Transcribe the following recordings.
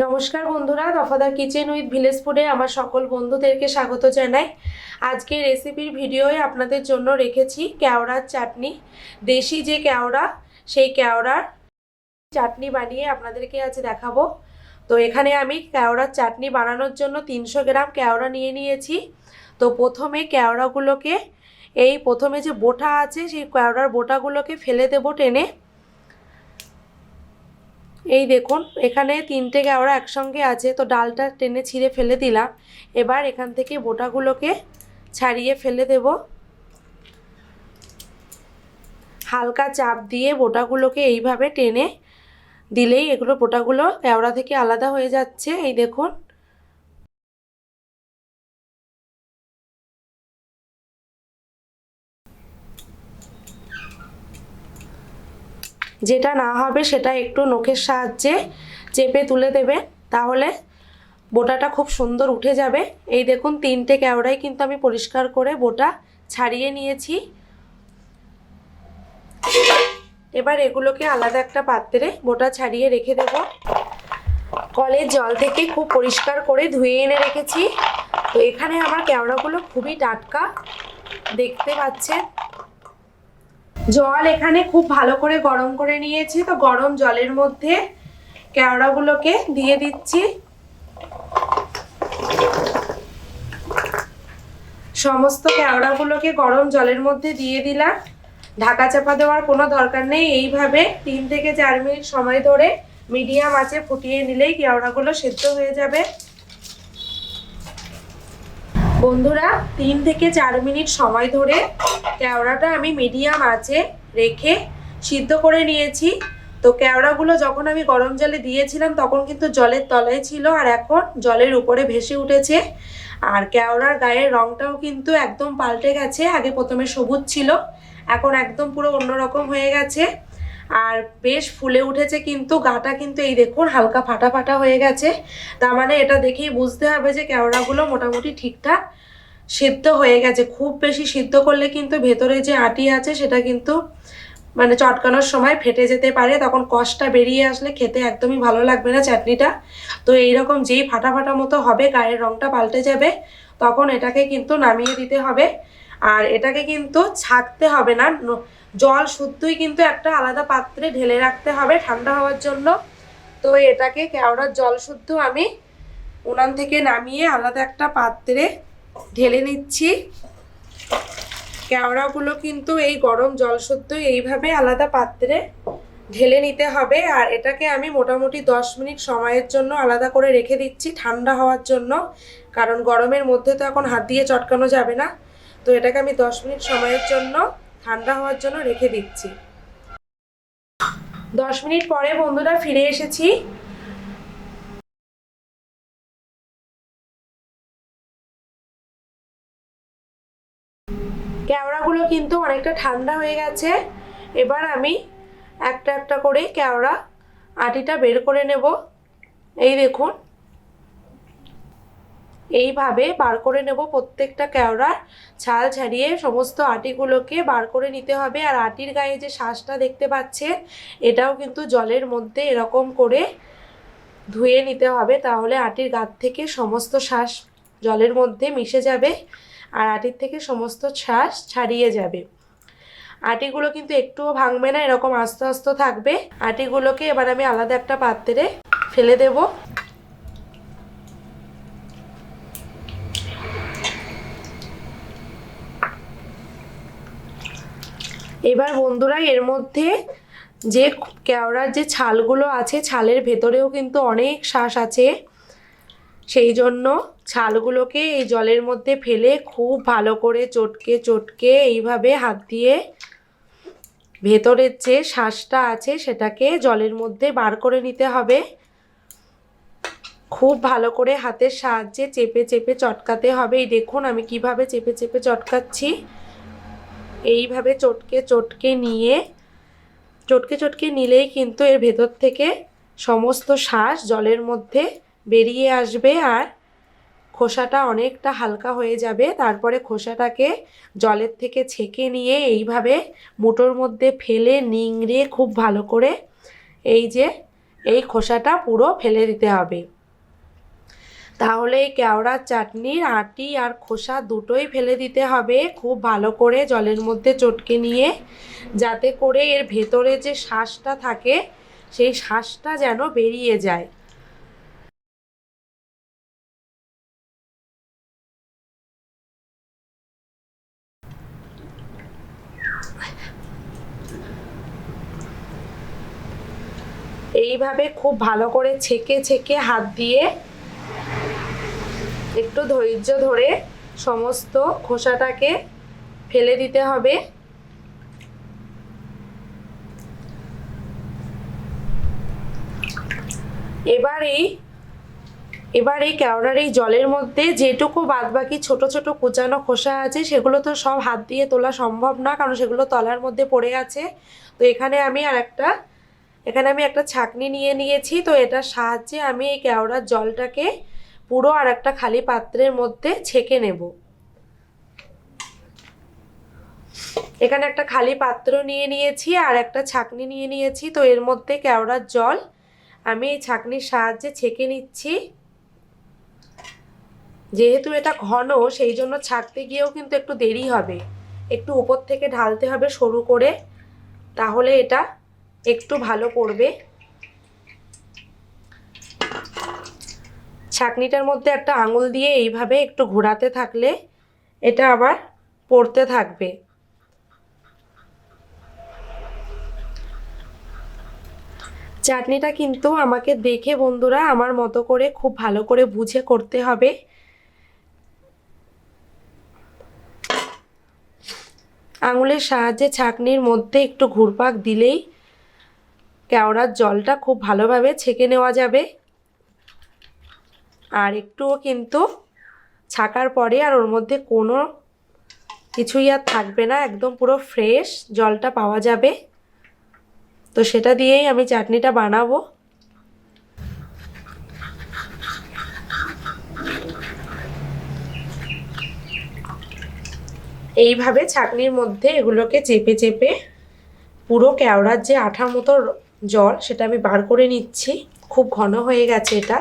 নমস্কার বন্ধুরা দফাদার kitchen with village ফুডে আমার সকল বন্ধুদেরকে স্বাগত জানাই। আজকে রেসিপির ভিডিওয়ে আপনাদের জন্য রেখেছি কেওড়ার চাটনি। দেশি যে কেওড়া, সেই কেওড়ার চাটনি বানিয়ে আপনাদেরকে আজ দেখাবো। তো এখানে আমি কেওড়ার চাটনি বানানোর জন্য তিনশো গ্রাম কেওড়া নিয়ে নিয়েছি। তো প্রথমে কেওড়াগুলোকে, এই প্রথমে যে বোটা আছে, সেই কেওড়ার বোটাগুলোকে ফেলে দেবো টেনে। এই দেখুন, এখানে তিনটে গেওড়া একসঙ্গে আছে, তো ডালটা টেনে ছিঁড়ে ফেলে দিলাম। এবার এখান থেকে বোটাগুলোকে ছাড়িয়ে ফেলে দেব। হালকা চাপ দিয়ে বোটাগুলোকে এইভাবে টেনে দিলেই এগুলো বোটাগুলো কেওড়া থেকে আলাদা হয়ে যাচ্ছে। এই দেখুন যেটা না হবে সেটা একটু নখের সাহায্যে চেপে তুলে দেবে, তাহলে বোটাটা খুব সুন্দর উঠে যাবে। এই দেখুন, তিনটে কেওড়াই কিন্তু আমি পরিষ্কার করে বোটা ছাড়িয়ে নিয়েছি। এবার এগুলোকে আলাদা একটা পাত্রে বোটা ছাড়িয়ে রেখে দেব। কলের জল থেকে খুব পরিষ্কার করে ধুয়ে এনে রেখেছি। তো এখানে আমার কেওড়াগুলো খুবই টাটকা, দেখতে পাচ্ছেন? জল এখানে খুব ভালো করে গরম করে নিয়েছি। তো গরম জলের মধ্যে কেওড়াগুলোকে দিয়ে দিচ্ছি। সমস্ত কেওড়াগুলোকে গরম জলের মধ্যে দিয়ে দিলাম। ঢাকা চাপা দেওয়ার কোনো দরকার নেই। এইভাবে তিন থেকে চার মিনিট সময় ধরে মিডিয়াম আঁচে ফুটিয়ে নিলেই কেওড়াগুলো সেদ্ধ হয়ে যাবে। বন্ধুরা, তিন থেকে চার মিনিট সময় ধরে কেওড়াটা আমি মিডিয়াম আঁচে রেখে সিদ্ধ করে নিয়েছি। তো কেওড়াগুলো যখন আমি গরম জলে দিয়েছিলাম, তখন কিন্তু জলের তলায় ছিল আর এখন জলের উপরে ভেসে উঠেছে। আর কেওড়ার গায়ের রংটাও কিন্তু একদম পাল্টে গেছে, আগে প্রথমে সবুজ ছিল, এখন একদম পুরো অন্যরকম হয়ে গেছে। আর বেশ ফুলে উঠেছে কিন্তু গাটা কিন্তু এই দেখুন হালকা ফাটা ফাটা হয়ে গেছে। তার মানে এটা দেখেই বুঝতে হবে যে কেওড়াগুলো মোটামুটি ঠিকঠাক সিদ্ধ হয়ে গেছে। খুব বেশি সিদ্ধ করলে কিন্তু ভেতরে যে আটি আছে সেটা কিন্তু মানে চটকানোর সময় ফেটে যেতে পারে। তখন কষটা বেরিয়ে আসলে খেতে একদমই ভালো লাগবে না চাটনিটা। তো এইরকম যেই ফাটা ফাটা মতো হবে, গায়ের রঙটা পাল্টে যাবে, তখন এটাকে কিন্তু নামিয়ে দিতে হবে। আর এটাকে কিন্তু ছাকতে হবে না। জল শুদ্ধই কিন্তু একটা আলাদা পাত্রে ঢেলে রাখতে হবে ঠান্ডা হওয়ার জন্য। তো এটাকে কেওড়ার জল শুদ্ধ আমি উনান থেকে নামিয়ে আলাদা একটা পাত্রে ঢেলে নিচ্ছি। কেওড়াগুলো কিন্তু এই গরম জল শুদ্ধ এইভাবে আলাদা পাত্রে ঢেলে নিতে হবে। আর এটাকে আমি মোটামুটি দশ মিনিট সময়ের জন্য আলাদা করে রেখে দিচ্ছি ঠান্ডা হওয়ার জন্য। কারণ গরমের মধ্যে তো এখন হাত দিয়ে চটকানো যাবে না। তো এটাকে আমি দশ মিনিট সময়ের জন্য ঠান্ডা হওয়ার জন্য রেখে দিচ্ছি। দশ মিনিট পরে বন্ধুরা ফিরে এসেছি। কেওড়াগুলো কিন্তু অনেকটা ঠান্ডা হয়ে গেছে। এবার আমি একটা একটা করে কেওড়া আটিটা বের করে নেব। এই দেখুন। এইভাবে বার করে নেব প্রত্যেকটা কেওড়ার ছাল ছাড়িয়ে সমস্ত আটিগুলোকে বার করে নিতে হবে। আর আটির গায়ে যে শ্বাসটা দেখতে পাচ্ছেন, এটাও কিন্তু জলের মধ্যে এরকম করে ধুয়ে নিতে হবে তাহলে আটির গাত থেকে সমস্ত শ্বাস জলের মধ্যে মিশে যাবে আর আটির থেকে সমস্ত শ্বাস ছাড়িয়ে যাবে। আটিগুলো কিন্তু একটুও ভাঙবে না, এরকম আস্তে আস্তে থাকবে। আটিগুলোকে এবার আমি আলাদা একটা পাত্রে ফেলে দেব। এবার বন্ধুরা, এর মধ্যে যে কেওড়ার যে ছালগুলো আছে, ছালের ভেতরেও কিন্তু অনেক শ্বাস আছে। সেই জন্য ছালগুলোকে এই জলের মধ্যে ফেলে খুব ভালো করে চটকে চটকে এইভাবে হাত দিয়ে ভেতরের যে শ্বাসটা আছে, সেটাকে জলের মধ্যে বার করে নিতে হবে। খুব ভালো করে হাতের সাহায্যে চেপে চেপে চটকাতে হবে। এই দেখুন, আমি কীভাবে চেপে চেপে চটকাচ্ছি। এইভাবে চটকে চটকে নিয়ে, চটকে চটকে নিলেই কিন্তু এর ভেতর থেকে সমস্ত শ্বাস জলের মধ্যে বেরিয়ে আসবে আর খোসাটা অনেকটা হালকা হয়ে যাবে। তারপরে খোসাটাকে জলের থেকে ছেঁকে নিয়ে এইভাবে মুটোর মধ্যে ফেলে নিংড়ে খুব ভালো করে এই যে, এই খোসাটা পুরো ফেলে দিতে হবে। তাহলে এই কেওড়ার চাটনির আটি আর খোসা দুটোই ফেলে দিতে হবে খুব ভালো করে জলের মধ্যে চটকে নিয়ে, যাতে করে এর ভেতরে যে শ্বাসটা থাকে, সেই শ্বাসটা যেন বেরিয়ে যায়। এইভাবে খুব ভালো করে ছেঁকে ছেঁকে হাত দিয়ে একটু ধৈর্য ধরে সমস্ত খোসাটাকে ফেলে দিতে হবে। এবার এই এবার এই কেওড়ার এই জলের মধ্যে যেটুকু বাদবাকি ছোটো ছোটো কুচানো খোসা আছে, সেগুলো তো সব হাত দিয়ে তোলা সম্ভব না, কারণ সেগুলো তলার মধ্যে পড়ে আছে তো এখানে আমি আর একটা এখানে আমি একটা ছাকনি নিয়ে নিয়েছি। তো এটার সাহায্যে আমি এই কেওড়ার জলটাকে পুরো আর একটা খালি পাত্রের মধ্যে ছেঁকে নেব। এখানে একটা খালি পাত্র নিয়ে নিয়েছি আর একটা ছাকনি নিয়ে নিয়েছি। তো এর মধ্যে কেওড়ার জল আমি এই ছাকনির সাহায্যে ছেঁকে নিচ্ছি। যেহেতু এটা ঘন, সেই জন্য ছাকতে গিয়েও কিন্তু একটু দেরি হবে। একটু উপর থেকে ঢালতে হবে সরু করে, তাহলে এটা একটু ভালো পড়বে ছাকনিটার মধ্যে একটা আঙুল দিয়ে এইভাবে একটু ঘোরাতে থাকলে এটা আবার পড়তে থাকবে। চাটনিটা কিন্তু আমাকে দেখে বন্ধুরা আমার মতো করে খুব ভালো করে বুঝে করতে হবে। আঙুলের সাহায্যে ছাকনির মধ্যে একটু ঘুরপাক দিলেই কেওড়ার জলটা খুব ভালোভাবে ছেঁকে নেওয়া যাবে। আর একটুও কিন্তু ছাকার পরে আর ওর মধ্যে কোনো কিছুই আর থাকবে না, একদম পুরো ফ্রেশ জলটা পাওয়া যাবে। তো সেটা দিয়েই আমি চাটনিটা বানাবো। এইভাবে ছাকনির মধ্যে এগুলোকে চেপে চেপে পুরো কেওড়ার যে আঠা মতো জল সেটা আমি বার করে নিচ্ছি। খুব ঘন হয়ে গেছে এটা।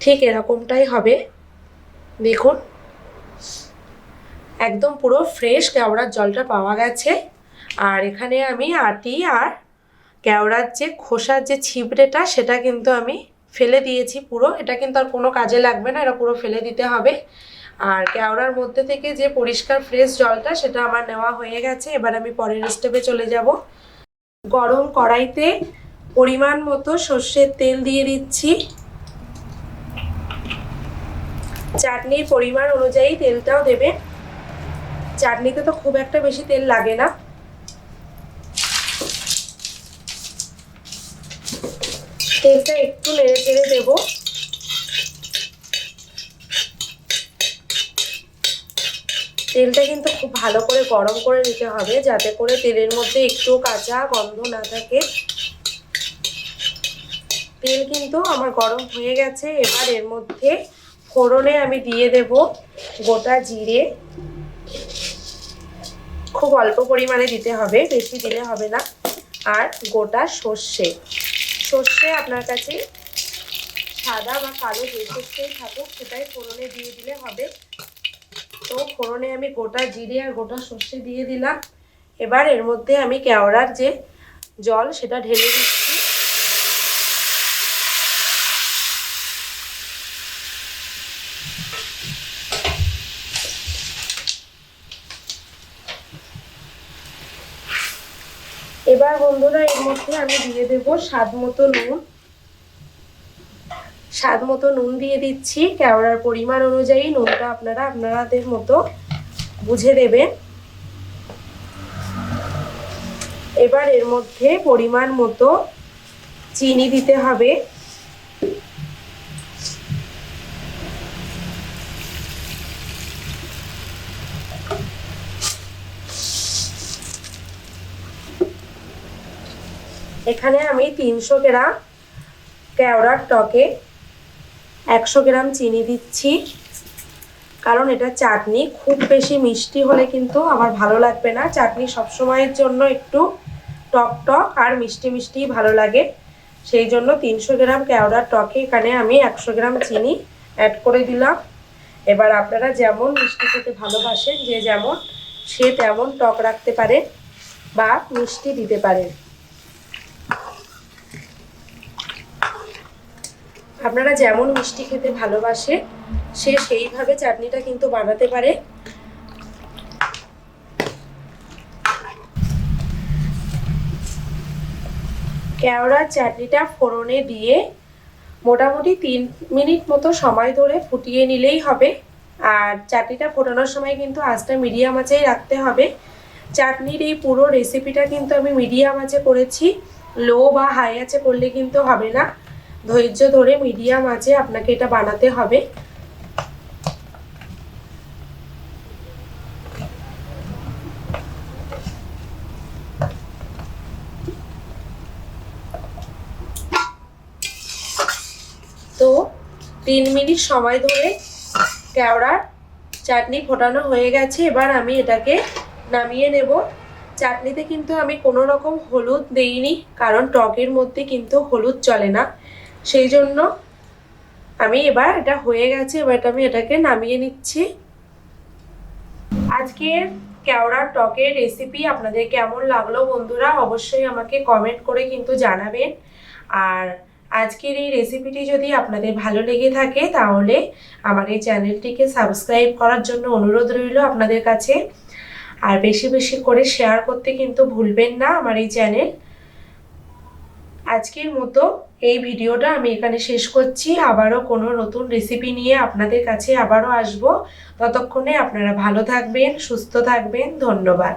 ঠিক এরকমটাই হবে। দেখুন। একদম পুরো ফ্রেশ কেওড়ার জলটা পাওয়া গেছে। আর এখানে আমি আটি আর কেওড়ার যে খোসার যে ছিবড়েটা, সেটা কিন্তু আমি ফেলে দিয়েছি পুরো। এটা কিন্তু আর কোনো কাজে লাগবে না, এটা পুরো ফেলে দিতে হবে। আর কেওড়ার মধ্যে থেকে যে পরিষ্কার ফ্রেশ জলটা, সেটা আমার নেওয়া হয়ে গেছে। এবার আমি পরের স্টেপে চলে যাব। গরম কড়াইতে পরিমাণ মতো সর্ষের তেল দিয়ে দিচ্ছি। চাটনির পরিমাণ অনুযায়ী তেলটাও দেবে। চাটনিতে তো খুব একটা বেশি তেল লাগে না। তেলটা একটু নেড়ে চেড়ে দেবো। তেলটা কিন্তু খুব ভালো করে গরম করে নিতে হবে, যাতে করে তেলের মধ্যে একটু কাঁচা গন্ধ না থাকে। তেল কিন্তু আমার গরম হয়ে গেছে, এবার এর মধ্যে ফোড়নে আমি দিয়ে দেব গোটা জিরে। খুব অল্প পরিমাণে দিতে হবে, বেশি দিলে হবে না। আর গোটা সর্ষে। সর্ষে আপনার কাছে সাদা বা কালো যে সর্ষেই থাকুক, সেটাই ফোড়নে দিয়ে দিলে হবে। তো ফোড়নে আমি গোটা জিরে আর গোটা সর্ষে দিয়ে দিলাম। এবার এর মধ্যে আমি কেওড়ার যে জল, সেটা ঢেলে দিচ্ছি। এবার বন্ধুরা এর মধ্যে আমি দিয়ে দেব স্বাদ মতো নুন। স্বাদ মতো নুন দিয়ে দিচ্ছি। কেওড়ার পরিমাণ অনুযায়ী নুনটা আপনারা আপনাদের মতো বুঝে দেবেন। এবার এর মধ্যে পরিমাণ মতো চিনি দিতে হবে। এখানে আমি তিনশো গ্রাম কেওড়ার টকে একশো গ্রাম চিনি দিচ্ছি। কারণ এটা চাটনি, খুব বেশি মিষ্টি হলে কিন্তু আমার ভালো লাগবে না। চাটনি সবসময়ের জন্য একটু টক টক আর মিষ্টি মিষ্টি ভালো লাগে। সেই জন্য তিনশো গ্রাম কেওড়ার টকে এখানে আমি একশো গ্রাম চিনি অ্যাড করে দিলাম। এবার আপনারা যেমন মিষ্টি খেতে ভালোবাসেন, যে যেমন সে তেমন টক রাখতে পারে বা মিষ্টি দিতে পারেন আপনারা যেমন মিষ্টি খেতে ভালোবাসে, সে সেইভাবে চাটনিটা কিন্তু বানাতে পারে। কেওড়ার চাটনিটা ফোড়নে দিয়ে মোটামুটি তিন মিনিট মতো সময় ধরে ফুটিয়ে নিলেই হবে। আর চাটনিটা ফোটানোর সময় কিন্তু আঁচটা মিডিয়াম আঁচেই রাখতে হবে। চাটনির এই পুরো রেসিপিটা কিন্তু আমি মিডিয়াম আঁচে করেছি লো বা হাই আঁচে করলে কিন্তু হবে না। ধৈর্য ধরে মিডিয়াম আঁচে আপনাকে এটা বানাতে হবে। তো তিন মিনিট সময় ধরে কেওড়ার চাটনি ফোটানো হয়ে গেছে, এবার আমি এটাকে নামিয়ে নেব। চাটনিতে কিন্তু আমি কোনো রকম হলুদ দেইনি, কারণ টকের মধ্যে কিন্তু হলুদ চলে না। সেই জন্য আমি এবার এটা হয়ে গেছে, এবার আমি এটাকে নামিয়ে নিচ্ছি। আজকের কেওড়ার টকের রেসিপি আপনাদের কেমন লাগল বন্ধুরা, অবশ্যই আমাকে কমেন্ট করে কিন্তু জানাবেন। আর আজকের এই রেসিপিটি যদি আপনাদের ভালো লেগে থাকে, তাহলে আমার এই চ্যানেলটিকে সাবস্ক্রাইব করার জন্য অনুরোধ রইল আপনাদের কাছে। আর বেশি বেশি করে শেয়ার করতে কিন্তু ভুলবেন না আমার এই চ্যানেল আজকের মতো এই ভিডিওটা আমি এখানে শেষ করছি। আবারও কোনো নতুন রেসিপি নিয়ে আপনাদের কাছে আবারও আসব। ততক্ষণে আপনারা ভালো থাকবেন, সুস্থ থাকবেন। ধন্যবাদ।